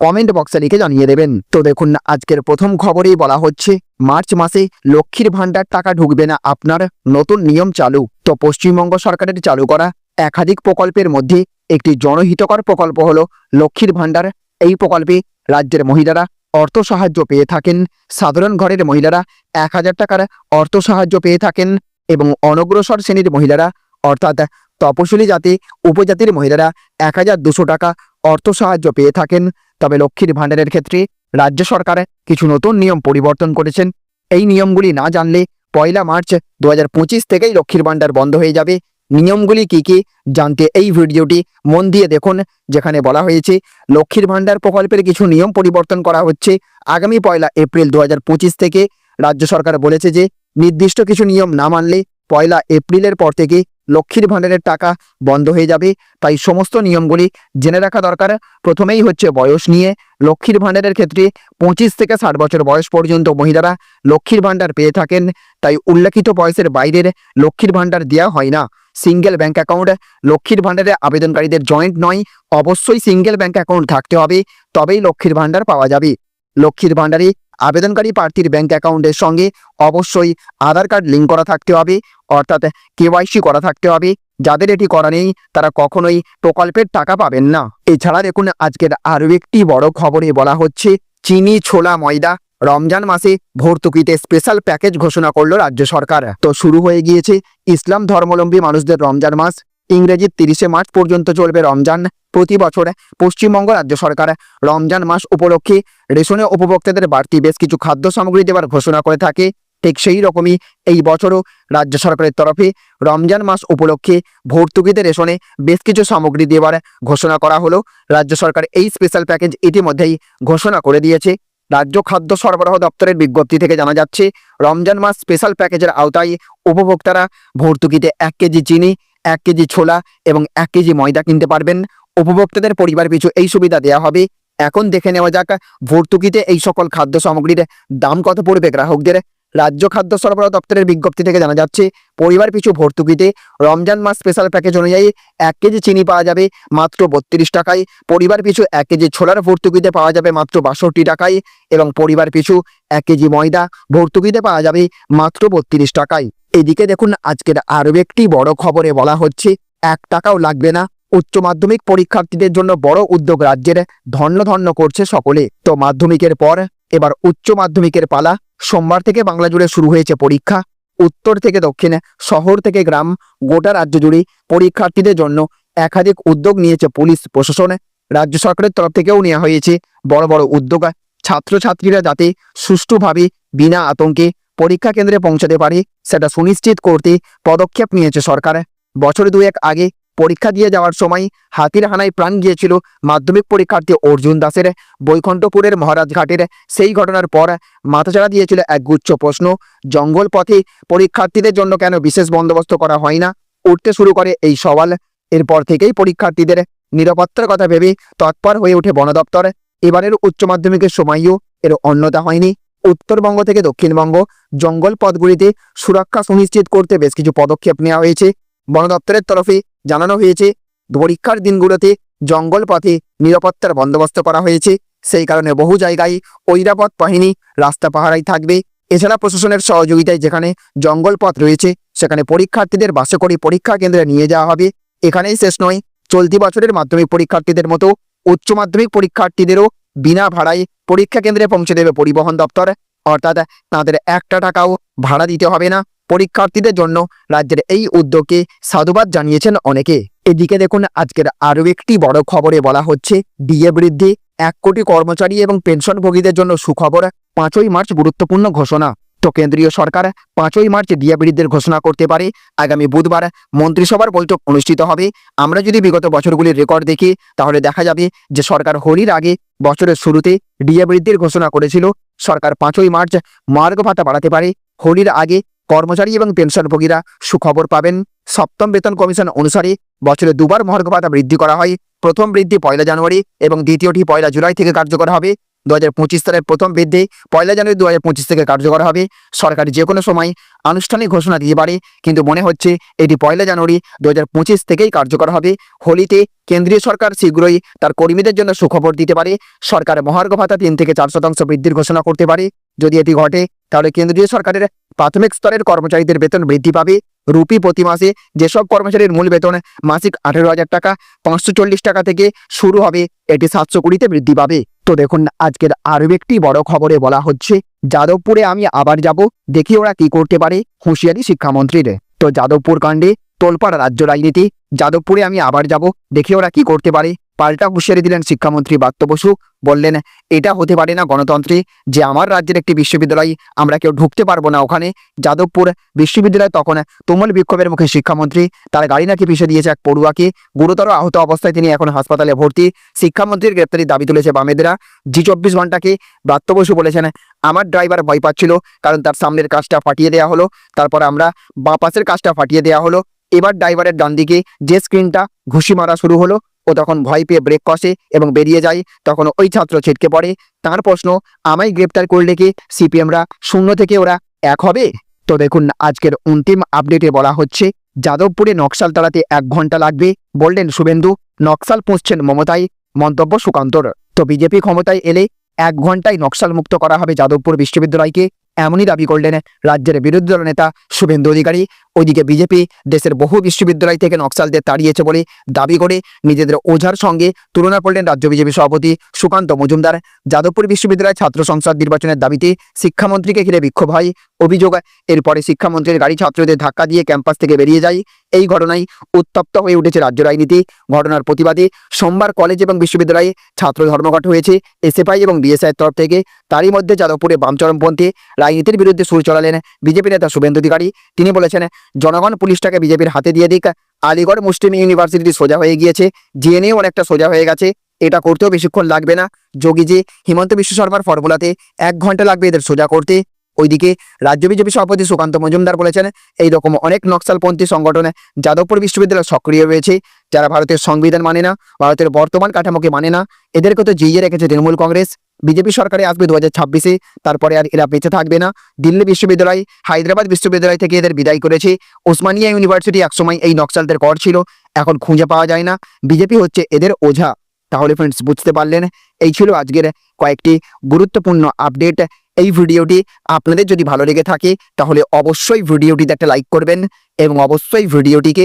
Comment বক্সে লিখে জানিয়ে দেবেন। তো দেখুন, আজকের প্রথম খবরেই বলা হচ্ছে, মার্চ মাসে লক্ষ্মীর ভাণ্ডার টাকা ঢুকবে না আপনার নতুন নিয়ম চালু। তো পশ্চিমবঙ্গ সরকারের চালু করা একাধিক প্রকল্পের মধ্যে একটি জনহিতকর প্রকল্প হল লক্ষ্মীর ভাণ্ডার। এই প্রকল্পে রাজ্যের মহিলারা অর্থ সাহায্য পেয়ে থাকেন। সাধারণ ঘরের মহিলারা এক হাজার টাকার অর্থ সাহায্য পেয়ে থাকেন এবং অনগ্রসর শ্রেণির মহিলারা, অর্থাৎ তপশিলি জাতি, উপজাতির মহিলারা এক হাজার দুশো টাকা অর্থ সাহায্য পেয়ে থাকেন। তবে লক্ষ্মীর ভাণ্ডারের ক্ষেত্রে রাজ্য সরকার কিছু নতুন নিয়ম পরিবর্তন করেছেন। এই নিয়মগুলি না জানলে পয়লা মার্চ দু হাজার পঁচিশ থেকেই লক্ষ্মীর ভাণ্ডার বন্ধ হয়ে যাবে। নিয়মগুলি কি কি জানতে এই ভিডিওটি মন দিয়ে দেখুন, যেখানে বলা হয়েছে, লক্ষ্মীর ভাণ্ডার প্রকল্পের কিছু নিয়ম পরিবর্তন করা হচ্ছে। আগামী পয়লা এপ্রিল দু হাজার পঁচিশ থেকে রাজ্য সরকার বলেছে যে, নির্দিষ্ট কিছু নিয়ম না মানলে পয়লা এপ্রিলের পর থেকে লক্ষ্মীর ভাণ্ডারের টাকা বন্ধ হয়ে যাবে। তাই সমস্ত নিয়মগুলি জেনে রাখা দরকার। প্রথমেই হচ্ছে বয়স নিয়ে। লক্ষ্মীর ভাণ্ডারের ক্ষেত্রে পঁচিশ থেকে ষাট বছর বয়স পর্যন্ত মহিলারা লক্ষ্মীর ভাণ্ডার পেয়ে থাকেন। তাই উল্লেখিত বয়সের বাইরের লক্ষ্মীর ভাণ্ডার দেওয়া হয় না। সিঙ্গেল ব্যাংক অ্যাকাউন্ট লক্ষ্মীর ভাণ্ডারে আবেদনকারীদের জয়েন্ট নয়। অবশ্যই সিঙ্গেল ব্যাংক অ্যাকাউন্ট থাকতে হবে। তবেই লক্ষ্মীর ভাণ্ডার পাওয়া যাবে। লক্ষ্মীর ভাণ্ডারে আবেদনকারী প্রার্থীর ব্যাংক অ্যাকাউন্টের সঙ্গে অবশ্যই আধার কার্ড লিঙ্ক করা থাকতে হবে, অর্থাৎ কেওয়াইসি করা থাকতে হবে। যাদের এটি করা নেই, তারা কখনোই প্রকল্পের টাকা পাবেন না। এছাড়া দেখুন, আজকের আরও একটি বড় খবরে বলা হচ্ছে, চিনি ছোলা ময়দা রমজান মাসে ভর্তুকিতে স্পেশাল প্যাকেজ ঘোষণা করল রাজ্য সরকার। তো শুরু হয়ে গিয়েছে ইসলাম ধর্মাবলম্বী মানুষদের রমজান মাস। ইংরেজির তিরিশে মার্চ পর্যন্ত চলবে রমজান। প্রতি বছর পশ্চিমবঙ্গ রাজ্য সরকার রমজান মাস উপলক্ষে রেশনে উপভোক্তাদের বাড়তি বেশ কিছু খাদ্য সামগ্রী দেওয়ার ঘোষণা করে থাকে। ঠিক সেই রকমই এই বছরও রাজ্য সরকারের তরফে রমজান মাস উপলক্ষে ভর্তুকিতে রেশনে বেশ কিছু সামগ্রী দেওয়ার ঘোষণা করা হলো। রাজ্য সরকার এই স্পেশাল প্যাকেজ ইতিমধ্যেই ঘোষণা করে দিয়েছে। রাজ্য খাদ্য সরবরাহ দপ্তরের বিজ্ঞপ্তি থেকে জানা যাচ্ছে, রমজান মাস স্পেশাল প্যাকেজের আওতায় উপভোক্তারা ভর্তুকিতে এক কেজি চিনি এক কেজি ছোলা এবং এক কেজি ময়দা কিনতে পারবেন। উপভোক্তাদের পরিবার পিছু এই সুবিধা দেওয়া হবে। এখন দেখে নেওয়া যাক ভর্তুকিতে এই সকল খাদ্য সামগ্রীর দাম কত পড়বে গ্রাহকদের। রাজ্য খাদ্য সরবরাহ দপ্তরের বিজ্ঞপ্তি থেকে জানা যাচ্ছে, পরিবার পিছু ভর্তুকিতে রমজান মাস স্পেশাল প্যাকেজ অনুযায়ী এক কেজি চিনি পাওয়া যাবে মাত্র বত্রিশ টাকায়। পরিবার পিছু এক কেজি ছোলার ভর্তুকিতে পাওয়া যাবে মাত্র বাষট্টি টাকায় এবং পরিবার পিছু এক কেজি ময়দা ভর্তুকিতে পাওয়া যাবে মাত্র বত্রিশ টাকায়। এদিকে দেখুন, আজকের আরও একটি বড় খবরে বলা হচ্ছে, এক টাকাও লাগবে না। উচ্চ মাধ্যমিক পরীক্ষার্থীদের জন্য বড় উদ্যোগ রাজ্যের ধন্য ধন্য করছে সকলে। তো মাধ্যমিকের পর, এবার উচ্চ মাধ্যমিকের পালা। সোমবার থেকে বাংলা জুড়ে শুরু হয়েছে পরীক্ষা। উত্তর থেকে দক্ষিণে, শহর থেকে গ্রাম, গোটা রাজ্য জুড়ে পরীক্ষার্থীদের জন্য একাধিক উদ্যোগ নিয়েছে পুলিশ প্রশাসনে। রাজ্য সরকারের তরফ থেকেও নেওয়া হয়েছে বড় বড় উদ্যোগ। ছাত্রছাত্রীরা যাতে সুষ্ঠুভাবে বিনা আতঙ্কে পরীক্ষা কেন্দ্রে পৌঁছাতে পারে, সেটা সুনিশ্চিত করতে পদক্ষেপ নিয়েছে সরকার। বছর দুয়েক আগে পরীক্ষা দিয়ে যাওয়ার সময় হাতির হানায় প্রাণ গিয়েছিল মাধ্যমিক পরীক্ষার্থী অর্জুন দাসের। বৈকুণ্ঠপুরের মহারাজঘাটের সেই ঘটনার পর মাথাচাড়া দিয়েছিল এক গুচ্ছ প্রশ্ন, জঙ্গল পথে পরীক্ষার্থীদের জন্য কেন বিশেষ বন্দোবস্ত করা হয় না? উঠতে শুরু করে এই সওয়াল। এরপর থেকেই পরীক্ষার্থীদের নিরাপত্তার কথা ভেবে তৎপর হয়ে ওঠে বন দপ্তর এবারের উচ্চ মাধ্যমিকের সময়ও এর অন্যতা হয়নি। উত্তরবঙ্গ থেকে দক্ষিণবঙ্গ জঙ্গল পথগুলিতে সুরক্ষা সুনিশ্চিত করতে বেশ কিছু পদক্ষেপ নেওয়া হয়েছে। বন দপ্তরের তরফে জানানো হয়েছে পরীক্ষার দিনগুলোতে জঙ্গল পথে নিরাপত্তার বন্দোবস্ত করা হয়েছে। সেই কারণে বহু জায়গায় ঐরাপথ বাহিনী রাস্তা পাহারাই থাকবে। এছাড়া প্রশাসনের সহযোগিতায় যেখানে জঙ্গল পথ রয়েছে, সেখানে পরীক্ষার্থীদের বাসে করে পরীক্ষা কেন্দ্রে নিয়ে যাওয়া হবে। এখানেই শেষ নয়, চলতি বছরের মাধ্যমিক পরীক্ষার্থীদের মতো উচ্চ মাধ্যমিক পরীক্ষার্থীদেরও বিনা ভাড়ায় পরীক্ষা কেন্দ্রে পৌঁছে দেবে পরিবহন দপ্তর। অর্থাৎ তাদের একটা টাকাও ভাড়া দিতে হবে না পরীক্ষার্থীদের জন্য। রাজ্যের এই উদ্যোগকে সাধুবাদ জানিয়েছেন অনেকে। এদিকে দেখুন, আজকের আরও একটি বড় খবরে বলা হচ্ছে, ডিএ বৃদ্ধি, এক কোটি কর্মচারী এবং পেনশনভোগীদের জন্য সুখবর, পাঁচই মার্চ গুরুত্বপূর্ণ ঘোষণা। তো কেন্দ্রীয় সরকার পাঁচই মার্চ ডিএ বৃদ্ধির ঘোষণা করতে পারে। আগামী বুধবার মন্ত্রিসভার বৈঠক অনুষ্ঠিত হবে। আমরা যদি বিগত বছরগুলির রেকর্ড দেখি, তাহলে দেখা যাবে যে সরকার হোলির আগে বছরের শুরুতে ডিএ বৃদ্ধির ঘোষণা করেছিল। সরকার পাঁচই মার্চ মার্গ ভাতা বাড়াতে পারে। হোলির আগে কর্মচারী এবং পেনশনভোগীরা সুখবর পাবেন। সপ্তম বেতন কমিশন অনুসারে বছরে দুবার মহার্ঘ ভাতা বৃদ্ধি করা হয়। প্রথম বৃদ্ধি পয়লা জানুয়ারি এবং দ্বিতীয়টি পয়লা জুলাই থেকে কার্যকর হবে। দু হাজার পঁচিশ সালের প্রথম বৃদ্ধি, পয়লা জানুয়ারি দু হাজার পঁচিশ থেকে কার্যকর হবে। সরকার যে কোনো সময় আনুষ্ঠানিক ঘোষণা দিতে পারে, কিন্তু মনে হচ্ছে এটি পয়লা জানুয়ারি দু হাজার পঁচিশ থেকেই কার্যকর হবে। হোলিতে কেন্দ্রীয় সরকার শীঘ্রই তার কর্মীদের জন্য সুখবর দিতে পারে। সরকার মহার্ঘ ভাতা তিন থেকে চার শতাংশ বৃদ্ধির ঘোষণা করতে পারে। যদি এটি ঘটে, তাহলে কেন্দ্রীয় সরকারের প্রাথমিক স্তরের কর্মচারীদের বেতন বৃদ্ধি পাবে। রুপি প্রতি মাসে যেসব কর্মচারীর মূল বেতন মাসিক আঠেরো হাজার টাকা, পাঁচশো চল্লিশ টাকা থেকে শুরু হবে, এটি সাতশো কুড়িতে বৃদ্ধি পাবে। তো দেখুন, আজকের আরও একটি বড় খবরে বলা হচ্ছে, যাদবপুরে আমি আবার যাব, দেখি ওরা কি করতে পারে, হুঁশিয়ারি শিক্ষামন্ত্রীর। তো যাদবপুর কাণ্ডে, তোলপাড়া রাজ্য রাজনীতি, যাদবপুরে আমি আবার যাব, দেখি ওরা কি করতে পারে। পাল্টা হুঁশিয়ারি দিলেন শিক্ষামন্ত্রী বাত্য বসু। বললেন, এটা হতে পারে না গণতন্ত্রে যে আমার রাজ্যের একটি বিশ্ববিদ্যালয়, আমরা কেউ ঢুকতে পারব না ওখানে। যাদবপুর বিশ্ববিদ্যালয় তখন তুমুল বিক্ষোভের মুখে শিক্ষামন্ত্রী তার গাড়ি নাকি পিছিয়ে দিয়েছে এক পড়ুয়াকে। গুরুতর আহত অবস্থায় তিনি এখন হাসপাতালে ভর্তি। শিক্ষামন্ত্রীর গ্রেপ্তারির দাবি তুলেছে বামেদরা। জি চব্বিশ ঘন্টাকে ব্রাত্য বসু বলেছেন, আমার ড্রাইভার ভয় পাচ্ছিল, কারণ তার সামনের কাজটা ফাটিয়ে দেওয়া হলো। তারপর আমরা বাঁ পাশের কাজটা ফাটিয়ে দেওয়া হলো। এবার ড্রাইভারের ডান দিকে যে স্ক্রিনটা ঘুষি মারা শুরু হলো, ও তখন ভয় পেয়ে ব্রেক কষে এবং বেরিয়ে যায়। তখন ওই ছাত্র ছিটকে পড়ে। তার প্রশ্ন, আমায় গ্রেপ্তার করলে কি সিপিএমরা শূন্য থেকে ওরা এক হবে? তো দেখুন, আজকের অন্তিম আপডেটে বলা হচ্ছে, যাদবপুরে নকশাল তাড়াতে এক ঘণ্টা লাগবে, বললেন শুভেন্দু। নকশাল পুঁছছেন মমতাই, মন্তব্য সুকান্তর। তো বিজেপি ক্ষমতায় এলে এক ঘন্টায় নকশাল মুক্ত করা হবে যাদবপুর বিশ্ববিদ্যালয়কে, এমনই দাবি করলেন রাজ্যের বিরোধী দল নেতা শুভেন্দু অধিকারী। ওইদিকে বিজেপি দেশের বহু বিশ্ববিদ্যালয় থেকে নকশালদের তাড়িয়েছে বলে দাবি করে নিজেদের ওঝার সঙ্গে তুলনা করলেন রাজ্য বিজেপি সভাপতি সুকান্ত মজুমদার। যাদবপুর বিশ্ববিদ্যালয় ছাত্র সংসদ নির্বাচনের দাবিতে শিক্ষামন্ত্রীকে ঘিরে বিক্ষোভ হয়। অভিযোগ, এরপরে শিক্ষামন্ত্রীর গাড়ি ছাত্রদের ধাক্কা দিয়ে ক্যাম্পাস থেকে বেরিয়ে যায়। এই ঘটনায় উত্তপ্ত হয়ে উঠেছে রাজ্য রাজনীতি। ঘটনার প্রতিবাদে সোমবার কলেজ এবং বিশ্ববিদ্যালয়ে ছাত্র ধর্মঘট হয়েছে। এসএফআই এবং বিএসআইয়ের তরফ থেকে তারই মধ্যে যাদবপুরে বামচরমপন্থী রাজনীতির বিরুদ্ধে সুর চড়ালেন বিজেপি নেতা শুভেন্দু অধিকারী। তিনি বলেছেন জনগণ পুলিশটাকে বিজেপির হাতে দিয়ে দিক। আলিগড় মুসলিম ইউনিভার্সিটি সোজা হয়ে গিয়েছে। জিএনএও অনেকটা সোজা হয়ে গেছে। এটা করতেও বেশিক্ষণ লাগবে না। যোগীজি, হিমন্ত বিশ্ব শর্মার ফর্মুলাতে এক ঘণ্টা লাগবে এদের সোজা করতে। ওইদিকে রাজ্য বিজেপি সভাপতি সুকান্ত মজুমদার বলেছেন এই রকম অনেক নকশালপন্থী সংগঠনে যাদবপুর বিশ্ববিদ্যালয় সক্রিয় রয়েছে, যারা ভারতের সংবিধান মানে না, ভারতের বর্তমান কাঠামোকে মানে না। এদেরকে তো জিইয়ে রেখেছে তৃণমূল কংগ্রেস। বিজেপি সরকারে আসবে দু হাজার ছাব্বিশে, তারপরে আর এরা বেঁচে থাকবে না। দিল্লি বিশ্ববিদ্যালয়, হায়দ্রাবাদ বিশ্ববিদ্যালয় থেকে এদের বিদায় করেছে। ওসমানিয়া ইউনিভার্সিটি একসময় এই নকশালদের কর ছিল, এখন খুঁজে পাওয়া যায় না। বিজেপি হচ্ছে এদের ওঝা। তাহলে ফ্রেন্ডস বুঝতে পারলেন? এই ছিল আজকের কয়েকটি গুরুত্বপূর্ণ আপডেট এই ভিডিওটি আপনাদের যদি ভালো লেগে থাকে, তাহলে অবশ্যই ভিডিওটিতে একটা লাইক করবেন এবং অবশ্যই ভিডিওটিকে